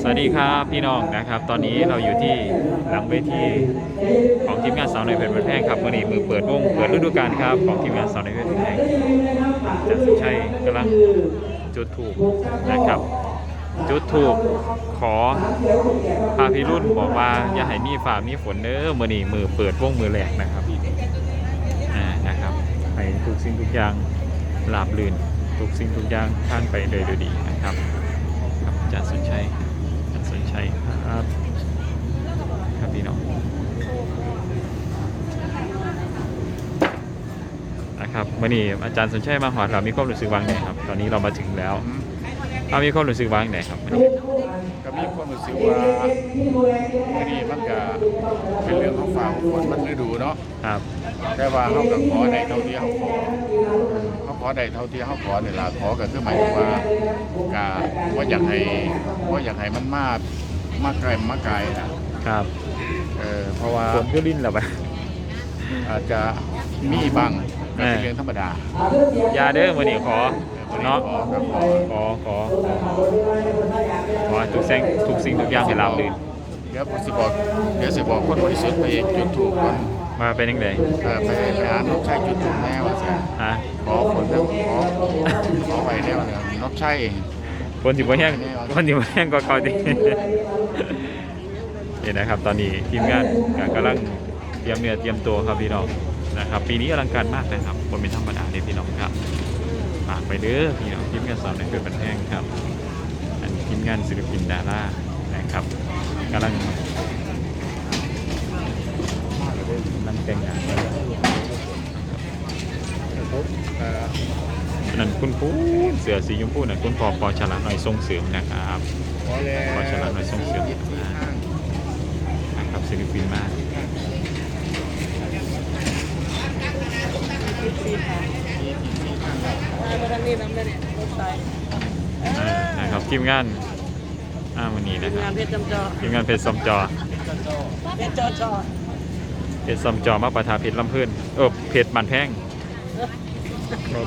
สวัสดีครับพี่น้องนะครับ ตอนนี้เราอยู่ที่หลังเวทีของทีมงานสาวในเพชรบันแพงครับวันนี้มือเปิดวงเปิดฤดูกาลครับของทีมงานสาวในเพชรบันแพงจัดสุชัยกำลังจุดถูกนะครับ จุดถูกขอพาพี่รุ่นบอกว่าอย่าให้มีฝ่ามีฝนเด้อมือนี้มือเปิดวงมือแรกนะครับอ่านะครับให้ทุกสิ่งทุกอย่างราบรื่นทุกสิ่งทุกอย่างผ่านไปโดยดีนะครับ จารย์สนชัยอาจารย์สนชัยครับครับพี่น้องนะครับวันนี้อาจารย์สนชัยมาหอดเรามีความรู้สึกวางไหนครับ ตอนนี้เรามาถึงแล้วเอามีความรู้สึกวางไหนครับวันนี้ก็มีความรู้สึกว่าอันนี้มันก็เป็นเรื่องของฟ้าของฝนมันฤดูเนาะครับแต่ว่าเขาก็ขอได้เท่าที่เขาขอเขาขอ ได้เท่าที่เขาขอนี่ล่ะขอก็คือหมายถึงว่ากะว่าอยากให้ว่าอยากให้มันมากมากไกลมากไกลนะครับเออเพราะว่าฝนก็ลิ้นแล้วไปอาจจะมีบางก็เป็นเรื่องธรรมดายาเด้อวันนี้ขอเนาะขอครับขอขอขอขอทุกสิ่งทุกสิ่งทุกอย่างให้ราบรื่นเดี๋ยวผมสิบอกเดี๋ยวสิบอกคนบริสุทธิ์ไปจุดถูกก่อน มาเป็นยังไงเออไปไปหานกชัยจุดถูกแน่ว่าสิฮะขอผลแล้วขอขอไปแล้วเนี่ยนกชัยคนสิบ่แห้งคนสิบ่แห้งก็เขาดีนี่นะครับ ตอนนี้ทีมงานก็กำลังเตรียมเนื้อเตรียมตัวครับพี่น้องนะครับ ปีนี้อลังการมากนะครับบนเป็นธรรมดาเลยพี่น้องครับฝากไปเด้อพี่น้องทีมงานสาวในเพื่อนบันแห้งครับ อันนี้ทีมงานศิลปินดารานะครับกำลังกำลังแต่งงาน นั่นคุณผู้เสือสีชมพูนั่นคุณพอพอฉลาดหน่อยทรงเสริมนะครับขอแล้วขอฉลาดหน่อยส่งเสียงนะครับศิลปินมากอ่านะครับทีมงานอ้าวันนี้นะครับงานเพชรจำจอทีมงานเพชรซอมจอเพชรจอจอเพชรซอมจอมาประทาเพชรลำเพื่นเออเพชรบันแพงรอ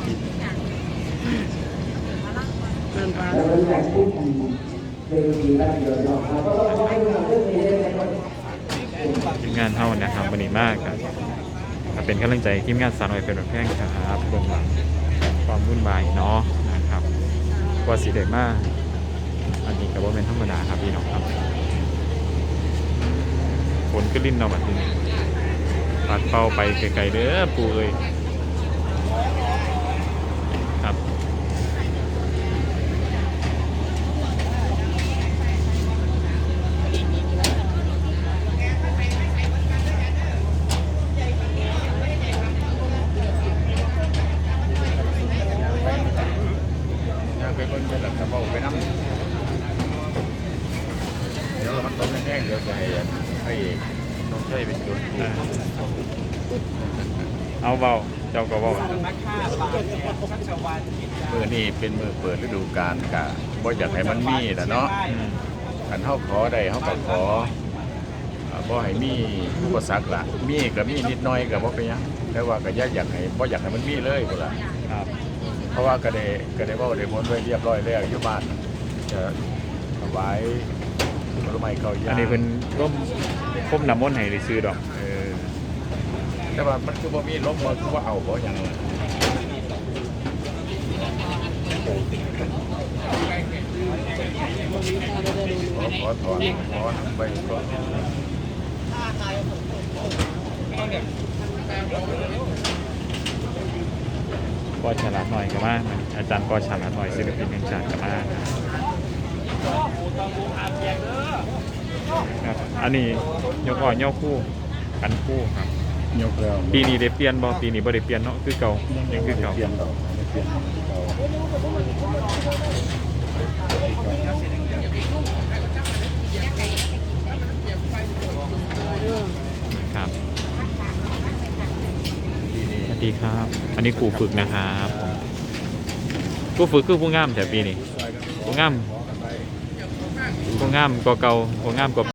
ผินไปเดเดินไปทีมงานเท่านะครับวันนี้มากครับเป็นกำลังใจทีมงานสาวน้อยเป็นแบันแพงครับเบื้องหลังความวุ่นวายเนาะนะครับกว่าสีเด็มากอันนี้ก็ว่าเป็นธรรมดาครับพี่น้องครับฝนก็ลิ้นเราแบบนี้ปัดเป้าไปไกลๆเด้อปูเอ้ยครับ ยังไปคนเป็นหลักกระเป๋าไปน้ำเดี๋ยว มันต้มแห้งๆเดี๋ยวจะให้ให้นกชัยเป็นจุดถูกอ่าเอาเบาเจ้าก็เบามือนี่เป็นมือเปิดฤดูกาลกะบ่อยากให้มันมีนะเนาะอืมขันเฮาขอได้เฮาก็ขออ่าบ่ให้มีอุปสรรคละมีก็มีนิดหน่อยก็บ่เป็นหยังแต่ว่าก็อยากอยากให้บ่อยากให้มันมีเลยพุ่นล่ะครับเพราะว่าก็ได้ก็ได้เว้าได้มนต์ไว้เรียบร้อยแล้วอยู่บ้านจะถวาย ผลไม้เข้ายาอันนี้เป็นร่มคมน้ำมนต์ให้ได้ซื้อดอกเออแต่ว่ามันคือบ่มีลมบ่คือว่าเอาบ่หยังล่ะขอขอถอนขอไปก่อนปอฉลาดหน่อยก็มาอาจารย์ปอฉลาดหน่อยศิลปินแห่งชาติก็มา ครับอันนี้ยกอ่อนยกคู่กันคู่ครับ ยกแล้วปีนี้ได้เปลี่ยนบ่ปีนี้บ่ได้เปลี่ยนเนาะคือเก่ายังคือเก่าเปลี่ยนดอกไม่เปลี่ยนเก่าครับปีนี้สวัสดีครับ อันนี้ครูฝึกนะครับผมครูฝึกคือผู้งามแต่ปีนี้ผู้งาม ผู้งามกว่าเก่าผู้งามกว่า